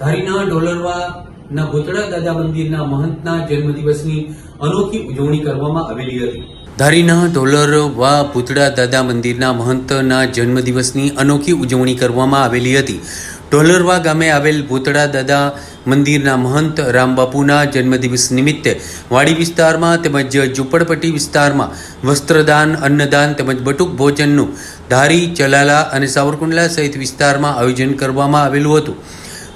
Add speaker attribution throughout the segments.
Speaker 1: ધારીના ડોલરવાના ગોતડા દાદા મંદિરના મહંતના જન્મદિવસની અનોખી ઉજવણી કરવામાં આવેલી હતી. ધારીના ડોલરવા પૂતળા દાદા મંદિરના મહંતના જન્મદિવસની અનોખી ઉજવણી કરવામાં આવેલી હતી. ઢોલરવા ગામે આવેલ ભૂતળા દાદા મંદિરના મહંત રામબાપુના જન્મદિવસ નિમિત્તે વાડી વિસ્તારમાં તેમજ ઝૂંપડપટ્ટી વિસ્તારમાં વસ્ત્રદાન, અન્નદાન તેમજ બટુક ભોજનનું ધારી, ચલાલા અને સાવરકુંડલા સહિત વિસ્તારમાં આયોજન કરવામાં આવેલું હતું.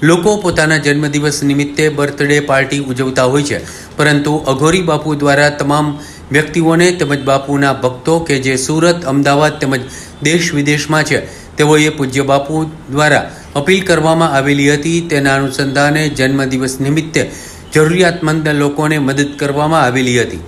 Speaker 1: લોકો પોતાના જન્મદિવસ નિમિત્તે બર્થડે પાર્ટી ઉજવતા હોય છે. પરંતુ અઘોરી બાપુ દ્વારા તમામ વ્યક્તિઓને તેમજ બાપુના ભક્તો કે જે સુરત, અમદાવાદ તેમજ દેશ વિદેશમાં છે, તેઓએ પૂજ્ય બાપુ દ્વારા અપીલ કરવામાં આવેલી હતી. તેના અનુસંધાને જન્મદિવસ નિમિત્તે જરૂરિયાતમંદ લોકોને મદદ કરવામાં આવેલી હતી.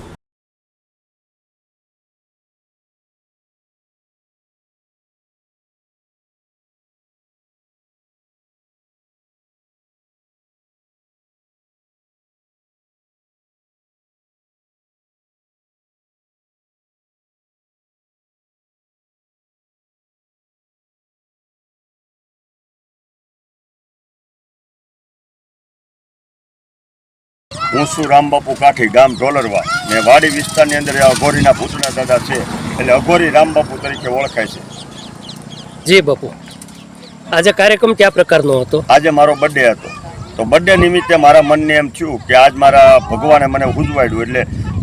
Speaker 2: હું છું રામબાપુ કાઠી ગામ ઢોલરવા ને વાડી વિસ્તારની અંદર આ અઘોરીના ભૂતના દાદા છે. એટલે અઘોરી રામબાપુ તરીકે ઓળખાય છે.
Speaker 3: જી બાપુ. આજે કાર્યક્રમ કયા પ્રકારનો હતો?
Speaker 2: આજે મારો બર્થડે હતો. તો બર્થડે નિમિત્તે મારા મનને એમ થયું કે આજ મારા ભગવાને મને ઉજવાડ્યું. એટલે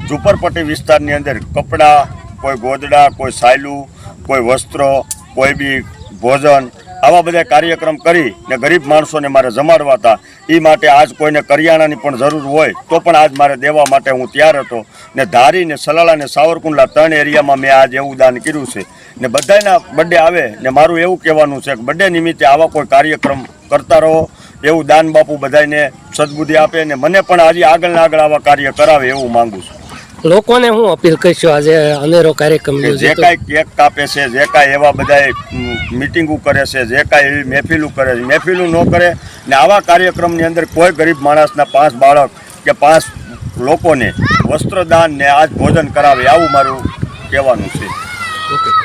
Speaker 2: ઝુંપડપટ્ટી વિસ્તારની અંદર કપડાં કોઈ ગોદડા કોઈ સાયલું કોઈ વસ્ત્રો કોઈ બી ભોજન આવા બધા કાર્યક્રમ કરી ને ગરીબ માણસોને મારે જમાડવા હતા. એ માટે આજ કોઈને કરિયાણાની પણ જરૂર હોય તો પણ આજ મારે દેવા માટે હું તૈયાર હતો. ને ધારી ને સલાળા ને સાવરકુંડલા ત્રણ એરિયામાં મેં આજ એવું દાન કર્યું છે. ને બધાના બર્થડે આવે ને મારું એવું કહેવાનું છે કે બર્થડે નિમિત્તે આવા કોઈ કાર્યક્રમ કરતા રહો. એવું દાન બાપુ બધાને સદબુદ્ધિ આપે ને મને પણ આજે આગળ ને આગળ આવા કાર્ય કરાવે એવું માંગુ છું.
Speaker 3: લોકોને હું અપીલ કરશો આજે અનેરો કાર્યક્રમ
Speaker 2: જે કાંઈ કેક કાપે છે જે કાંઈ એવા બધા મિટિંગો કરે છે જે કાંઈ એવી મહેફિલું કરે છે મહેફિલું ન કરે ને આવા કાર્યક્રમની અંદર કોઈ ગરીબ માણસના પાંચ બાળક કે પાંચ લોકોને વસ્ત્રદાન ને આજ ભોજન કરાવે આવું મારું કહેવાનું છે.
Speaker 3: ઓકે